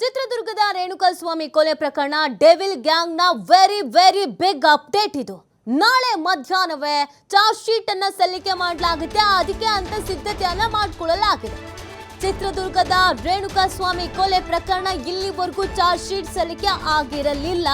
ಚಿತ್ರದುರ್ಗದ ರೇಣುಕಾಸ್ವಾಮಿ ಕೊಲೆ ಪ್ರಕರಣ ಡೆವಿಲ್ ಗ್ಯಾಂಗ್ನ ವೆರಿ ವೆರಿ ಬಿಗ್ ಅಪ್ಡೇಟ್ ಇದು. ನಾಳೆ ಮಧ್ಯಾಹ್ನವೇ ಚಾರ್ಜ್ ಶೀಟ್ ಅನ್ನ ಸಲ್ಲಿಕೆ ಮಾಡಲಾಗುತ್ತೆ. ಅದಕ್ಕೆ ಅಂತ ಸಿದ್ಧತೆಯನ್ನ ಮಾಡಿಕೊಳ್ಳಲಾಗಿದೆ. ಚಿತ್ರದುರ್ಗದ ರೇಣುಕಾಸ್ವಾಮಿ ಕೊಲೆ ಪ್ರಕರಣ ಇಲ್ಲಿವರೆಗೂ ಚಾರ್ಜ್ ಶೀಟ್ ಸಲ್ಲಿಕೆ ಆಗಿರಲಿಲ್ಲ.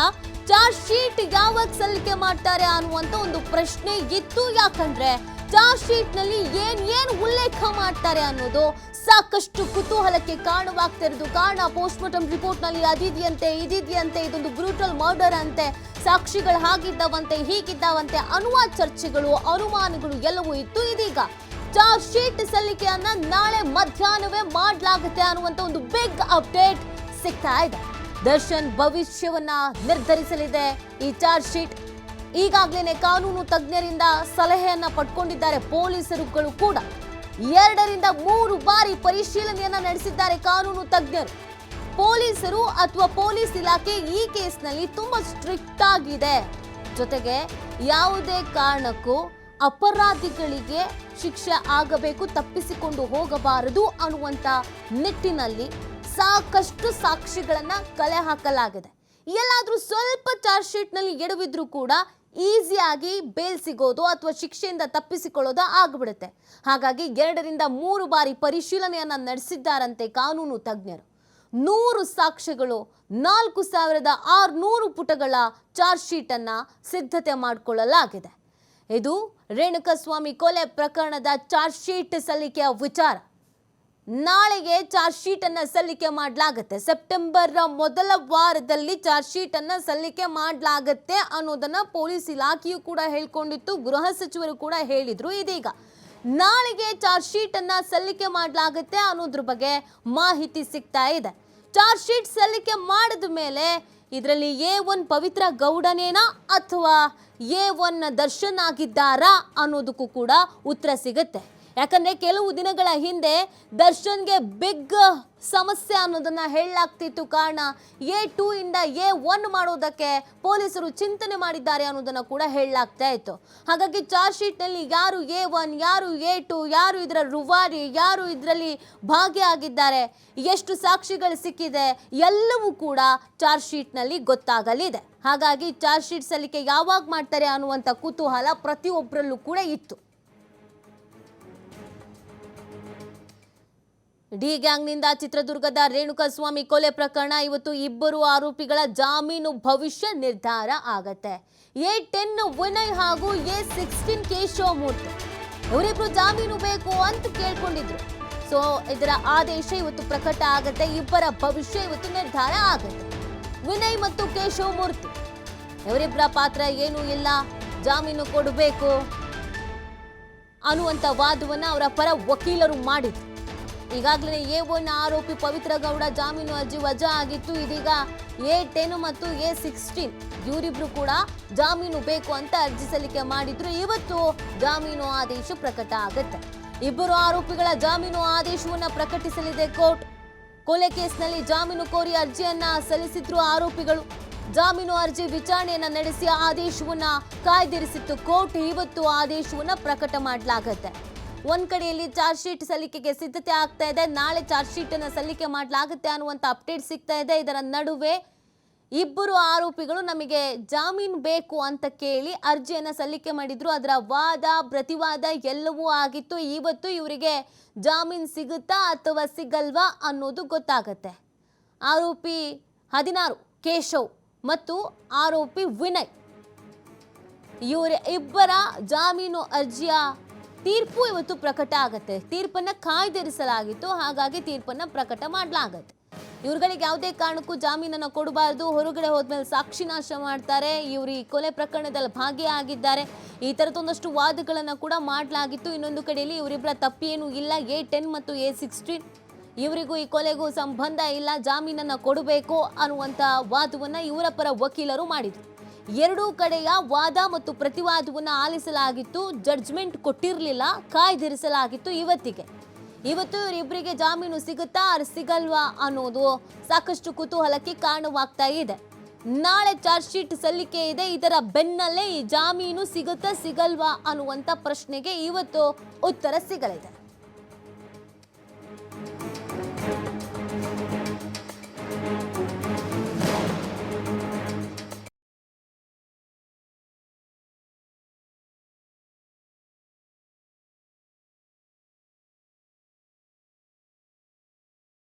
ಚಾರ್ಜ್ ಶೀಟ್ ಯಾವಾಗ ಸಲ್ಲಿಕೆ ಮಾಡ್ತಾರೆ ಅನ್ನುವಂತ ಒಂದು ಪ್ರಶ್ನೆ ಇತ್ತು. ಯಾಕಂದ್ರೆ ಚಾರ್ಜ್ ಶೀಟ್ನಲ್ಲಿ ಏನ್ ಏನ್ ಉಲ್ಲೇಖ ಮಾಡ್ತಾರೆ ಅನ್ನೋದು ಸಾಕಷ್ಟು ಕುತೂಹಲಕ್ಕೆ ಕಾರಣವಾಗ್ತಿರೋದು ಕಾರಣ ಪೋಸ್ಟ್ ಮಾರ್ಟಮ್ ರಿಪೋರ್ಟ್ನಲ್ಲಿ ಅದಿದೆಯಂತೆ, ಇದಿದೆಯಂತೆ, ಇದೊಂದು ಬ್ರೂಟಲ್ ಮರ್ಡರ್ ಅಂತೆ, ಸಾಕ್ಷಿಗಳು ಹಾಗಿದ್ದವಂತೆ, ಹೀಗಿದ್ದಾವಂತೆ ಅನ್ನುವ ಚರ್ಚೆಗಳು, ಅನುಮಾನಗಳು ಎಲ್ಲವೂ ಇತ್ತು. ಇದೀಗ ಚಾರ್ಜ್ ಶೀಟ್ ಸಲ್ಲಿಕೆಯನ್ನ ನಾಳೆ ಮಧ್ಯಾಹ್ನವೇ ಮಾಡಲಾಗುತ್ತೆ ಅನ್ನುವಂತ ಒಂದು ಬಿಗ್ ಅಪ್ಡೇಟ್ ಸಿಗ್ತಾ ಇದೆ. ದರ್ಶನ್ ಭವಿಷ್ಯವನ್ನ ನಿರ್ಧರಿಸಲಿದೆ. ಈ ಚಾರ್ಜ್ ಶೀಟ್ ಈಗಾಗಲೇ ಕಾನೂನು ತಜ್ಞರಿಂದ ಸಲಹೆಯನ್ನ ಪಡ್ಕೊಂಡಿದ್ದಾರೆ ಪೊಲೀಸರುಗಳು ಕೂಡ. ಎರಡರಿಂದ ಮೂರು ಬಾರಿ ಪರಿಶೀಲನೆಯನ್ನ ನಡೆಸಿದ್ದಾರೆ ಕಾನೂನು ತಜ್ಞರು. ಪೊಲೀಸರು ಅಥವಾ ಪೊಲೀಸ್ ಇಲಾಖೆ ಈ ಕೇಸ್ನಲ್ಲಿ ತುಂಬಾ ಸ್ಟ್ರಿಕ್ಟ್ ಆಗಿದೆ. ಜೊತೆಗೆ ಯಾವುದೇ ಕಾರಣಕ್ಕೂ ಅಪರಾಧಿಗಳಿಗೆ ಶಿಕ್ಷೆ ಆಗಬೇಕು, ತಪ್ಪಿಸಿಕೊಂಡು ಹೋಗಬಾರದು ಅನ್ನುವಂತ ನಿಟ್ಟಿನಲ್ಲಿ ಸಾಕಷ್ಟು ಸಾಕ್ಷಿಗಳನ್ನು ಕಲೆ ಹಾಕಲಾಗಿದೆ. ಎಲ್ಲಾದ್ರೂ ಸ್ವಲ್ಪ ಚಾರ್ಜ್ ಶೀಟ್ನಲ್ಲಿ ಎಡವಿದ್ರು ಕೂಡ ಈಸಿಯಾಗಿ ಬೇಲ್ ಸಿಗೋದು ಅಥವಾ ಶಿಕ್ಷೆಯಿಂದ ತಪ್ಪಿಸಿಕೊಳ್ಳೋದು ಆಗ್ಬಿಡುತ್ತೆ. ಹಾಗಾಗಿ ಎರಡರಿಂದ ಮೂರು ಬಾರಿ ಪರಿಶೀಲನೆಯನ್ನ ನಡೆಸಿದ್ದಾರಂತೆ ಕಾನೂನು ತಜ್ಞರು. ನೂರು ಸಾಕ್ಷ್ಯಗಳು, ನಾಲ್ಕು ಸಾವಿರದ ಆರುನೂರು ಪುಟಗಳ ಚಾರ್ಜ್ ಶೀಟ್ ಅನ್ನ ಸಿದ್ಧತೆ ಮಾಡಿಕೊಳ್ಳಲಾಗಿದೆ. ಇದು ರೇಣುಕಸ್ವಾಮಿ ಕೊಲೆ ಪ್ರಕರಣದ ಚಾರ್ಜ್ ಶೀಟ್ ಸಲ್ಲಿಕೆಯ ವಿಚಾರ. ನಾಳೆಗೆ ಚಾರ್ಜ್ ಶೀಟ್ ಅನ್ನ ಸಲ್ಲಿಕೆ ಮಾಡಲಾಗುತ್ತೆ. ಸೆಪ್ಟೆಂಬರ್ ಮೊದಲ ವಾರದಲ್ಲಿ ಚಾರ್ಜ್ ಶೀಟ್ ಅನ್ನ ಸಲ್ಲಿಕೆ ಮಾಡಲಾಗುತ್ತೆ ಅನ್ನೋದನ್ನ ಪೊಲೀಸ್ ಇಲಾಖೆಯು ಕೂಡ ಹೇಳ್ಕೊಂಡಿತ್ತು, ಗೃಹ ಸಚಿವರು ಕೂಡ ಹೇಳಿದ್ರು. ಇದೀಗ ನಾಳೆಗೆ ಚಾರ್ಜ್ ಶೀಟ್ ಅನ್ನ ಸಲ್ಲಿಕೆ ಮಾಡಲಾಗುತ್ತೆ ಅನ್ನೋದ್ರ ಬಗ್ಗೆ ಮಾಹಿತಿ ಸಿಗ್ತಾ ಇದೆ. ಚಾರ್ಜ್ ಶೀಟ್ ಸಲ್ಲಿಕೆ ಮಾಡಿದ ಮೇಲೆ ಇದರಲ್ಲಿ ಎ ಒನ್ ಪವಿತ್ರ ಗೌಡನೇನಾ ಅಥವಾ ಎ ಒನ್ ದರ್ಶನ್ ಆಗಿದ್ದಾರಾ ಅನ್ನೋದಕ್ಕೂ ಕೂಡ ಉತ್ತರ ಸಿಗುತ್ತೆ. ಯಾಕಂದ್ರೆ ಕೆಲವು ದಿನಗಳ ಹಿಂದೆ ದರ್ಶನ್ಗೆ ಬಿಗ್ ಸಮಸ್ಯೆ ಅನ್ನೋದನ್ನ ಹೇಳಲಾಗ್ತಿತ್ತು. ಕಾರಣ ಎ ಟೂ ಇಂದ ಎ ಒನ್ ಮಾಡೋದಕ್ಕೆ ಪೊಲೀಸರು ಚಿಂತನೆ ಮಾಡಿದ್ದಾರೆ ಅನ್ನೋದನ್ನ ಕೂಡ ಹೇಳಲಾಗ್ತಾ ಇತ್ತು. ಹಾಗಾಗಿ ಚಾರ್ಜ್ ಶೀಟ್ನಲ್ಲಿ ಯಾರು ಎ ಒನ್, ಯಾರು ಎ ಟು, ಯಾರು ಇದರ ರುವಾರಿ, ಯಾರು ಇದರಲ್ಲಿ ಭಾಗಿಯಾಗಿದ್ದಾರೆ ಎಷ್ಟು ಸಾಕ್ಷಿಗಳು ಸಿಕ್ಕಿದೆ, ಎಲ್ಲವೂ ಕೂಡ ಚಾರ್ಜ್ ಶೀಟ್ನಲ್ಲಿ ಗೊತ್ತಾಗಲಿದೆ. ಹಾಗಾಗಿ ಚಾರ್ಜ್ ಶೀಟ್ ಸಲ್ಲಿಕೆ ಯಾವಾಗ ಮಾಡ್ತಾರೆ ಅನ್ನುವಂಥ ಕುತೂಹಲ ಪ್ರತಿಯೊಬ್ಬರಲ್ಲೂ ಕೂಡ ಇತ್ತು. ಡಿ ಗ್ಯಾಂಗ್ನಿಂದ ಚಿತ್ರದುರ್ಗದ ರೇಣುಕಸ್ವಾಮಿ ಕೊಲೆ ಪ್ರಕರಣ. ಇವತ್ತು ಇಬ್ಬರು ಆರೋಪಿಗಳ ಜಾಮೀನು ಭವಿಷ್ಯ ನಿರ್ಧಾರ ಆಗತ್ತೆ. ಎ ಟೆನ್ ವಿನಯ್ ಹಾಗೂ ಎ ಸಿಕ್ಸ್ಟೀನ್ ಕೇಶವಮೂರ್ತಿ. ಇವರಿಬ್ರು ಜಾಮೀನು ಬೇಕು ಅಂತ ಕೇಳ್ಕೊಂಡಿದ್ರು. ಸೊ, ಇದರ ಆದೇಶ ಇವತ್ತು ಪ್ರಕಟ ಆಗತ್ತೆ. ಇಬ್ಬರ ಭವಿಷ್ಯ ಇವತ್ತು ನಿರ್ಧಾರ ಆಗತ್ತೆ. ವಿನಯ್ ಮತ್ತು ಕೇಶವಮೂರ್ತಿ. ಇವರಿಬ್ಬರ ಪಾತ್ರ ಏನೂ ಇಲ್ಲ. ಜಾಮೀನು ಕೊಡಬೇಕು ಅನ್ನುವಂಥ ವಾದವನ್ನು ಅವರ ಪರ ವಕೀಲರು ಮಾಡಿದ್ರು. ಈಗಾಗಲೇ ಎ ಒನ್ ಆರೋಪಿ ಪವಿತ್ರ ಗೌಡ ಜಾಮೀನು ಅರ್ಜಿ ವಜಾ ಆಗಿತ್ತು. ಇದೀಗ ಎ ಟೆನ್ ಮತ್ತು ಎ ಸಿಕ್ಸ್ಟೀನ್ ಇವರಿಬ್ರು ಕೂಡ ಜಾಮೀನು ಬೇಕು ಅಂತ ಅರ್ಜಿ ಸಲ್ಲಿಕೆ ಮಾಡಿದ್ರು. ಇವತ್ತು ಜಾಮೀನು ಆದೇಶ ಪ್ರಕಟ ಆಗುತ್ತೆ. ಇಬ್ಬರು ಆರೋಪಿಗಳ ಜಾಮೀನು ಆದೇಶವನ್ನ ಪ್ರಕಟಿಸಲಿದೆ ಕೋರ್ಟ್. ಕೊಲೆ ಕೇಸ್ನಲ್ಲಿ ಜಾಮೀನು ಕೋರಿ ಅರ್ಜಿಯನ್ನ ಸಲ್ಲಿಸಿದ್ರು ಆರೋಪಿಗಳು. ಜಾಮೀನು ಅರ್ಜಿ ವಿಚಾರಣೆಯನ್ನ ನಡೆಸಿ ಆದೇಶವನ್ನ ಕಾಯ್ದಿರಿಸಿತ್ತು. ಕೋರ್ಟ್ ಇವತ್ತು ಆದೇಶವನ್ನ ಪ್ರಕಟ ಮಾಡಲಾಗತ್ತೆ. ಒಂದ್ ಕಡೆಯಲ್ಲಿ ಚಾರ್ಜ್ ಶೀಟ್ ಸಲ್ಲಿಕೆಗೆ ಸಿದ್ಧತೆ ಆಗ್ತಾ ಇದೆ. ನಾಳೆ ಚಾರ್ಜ್ ಶೀಟ್ ಅನ್ನ ಸಲ್ಲಿಕೆ ಮಾಡಲಾಗುತ್ತೆ ಅನ್ನುವಂಥ ಅಪ್ಡೇಟ್ ಸಿಗ್ತಾ ಇದೆ. ಇದರ ನಡುವೆ ಇಬ್ಬರು ಆರೋಪಿಗಳು ನಮಗೆ ಜಾಮೀನು ಬೇಕು ಅಂತ ಕೇಳಿ ಅರ್ಜಿಯನ್ನ ಸಲ್ಲಿಕೆ ಮಾಡಿದ್ರು. ಅದರ ವಾದ, ಪ್ರತಿವಾದ ಎಲ್ಲವೂ ಆಗಿತ್ತು. ಇವತ್ತು ಇವರಿಗೆ ಜಾಮೀನು ಸಿಗುತ್ತಾ ಅಥವಾ ಸಿಗಲ್ವಾ ಅನ್ನೋದು ಗೊತ್ತಾಗತ್ತೆ. ಆರೋಪಿ ಹದಿನಾರು, ಕೇಶವ್ ಮತ್ತು ಆರೋಪಿ ವಿನಯ್. ಇವರ ಇಬ್ಬರ ಜಾಮೀನು ಅರ್ಜಿಯ ತೀರ್ಪು ಇವತ್ತು ಪ್ರಕಟ ಆಗುತ್ತೆ. ತೀರ್ಪನ್ನ ಕಾಯ್ದಿರಿಸಲಾಗಿತ್ತು. ಹಾಗಾಗಿ ತೀರ್ಪನ್ನ ಪ್ರಕಟ ಮಾಡಲಾಗತ್ತೆ. ಇವ್ರುಗಳಿಗೆ ಯಾವುದೇ ಕಾರಣಕ್ಕೂ ಜಾಮೀನನ್ನು ಕೊಡಬಾರ್ದು. ಹೊರಗಡೆ ಹೋದ್ಮೇಲೆ ಸಾಕ್ಷಿ ನಾಶ ಮಾಡ್ತಾರೆ. ಇವರು ಈ ಕೊಲೆ ಪ್ರಕರಣದಲ್ಲಿ ಭಾಗಿಯಾಗಿದ್ದಾರೆ. ಈ ಥರದೊಂದಷ್ಟು ವಾದಗಳನ್ನು ಕೂಡ ಮಾಡಲಾಗಿತ್ತು. ಇನ್ನೊಂದು ಕಡೆಯಲ್ಲಿ ಇವರಿಬ್ಬರ ತಪ್ಪೇನೂ ಇಲ್ಲ. ಎ ಟೆನ್ ಮತ್ತು ಎ ಸಿಕ್ಸ್ಟೀನ್ ಇವರಿಗೂ ಈ ಕೊಲೆಗೂ ಸಂಬಂಧ ಇಲ್ಲ. ಜಾಮೀನನ್ನು ಕೊಡಬೇಕು ಅನ್ನುವಂಥ ವಾದವನ್ನು ಇವರ ಪರ ವಕೀಲರು ಮಾಡಿದರು. ಎರಡೂ ಕಡೆಯ ವಾದ ಮತ್ತು ಪ್ರತಿವಾದವನ್ನು ಆಲಿಸಲಾಗಿತ್ತು. ಜಡ್ಜ್ಮೆಂಟ್ ಕೊಟ್ಟಿರಲಿಲ್ಲ, ಕಾಯ್ದಿರಿಸಲಾಗಿತ್ತು ಇವತ್ತಿಗೆ. ಇವತ್ತು ಇವರಿಬ್ಬರಿಗೆ ಜಾಮೀನು ಸಿಗುತ್ತಾ ಸಿಗಲ್ವಾ ಅನ್ನೋದು ಸಾಕಷ್ಟು ಕುತೂಹಲಕ್ಕೆ ಕಾರಣವಾಗ್ತಾ ಇದೆ. ನಾಳೆ ಚಾರ್ಜ್ ಶೀಟ್ ಸಲ್ಲಿಕೆ ಇದೆ, ಇದರ ಬೆನ್ನಲ್ಲೇ ಈ ಜಾಮೀನು ಸಿಗುತ್ತಾ ಸಿಗಲ್ವಾ ಅನ್ನುವಂಥ ಪ್ರಶ್ನೆಗೆ ಇವತ್ತು ಉತ್ತರ ಸಿಗಲಿದೆ.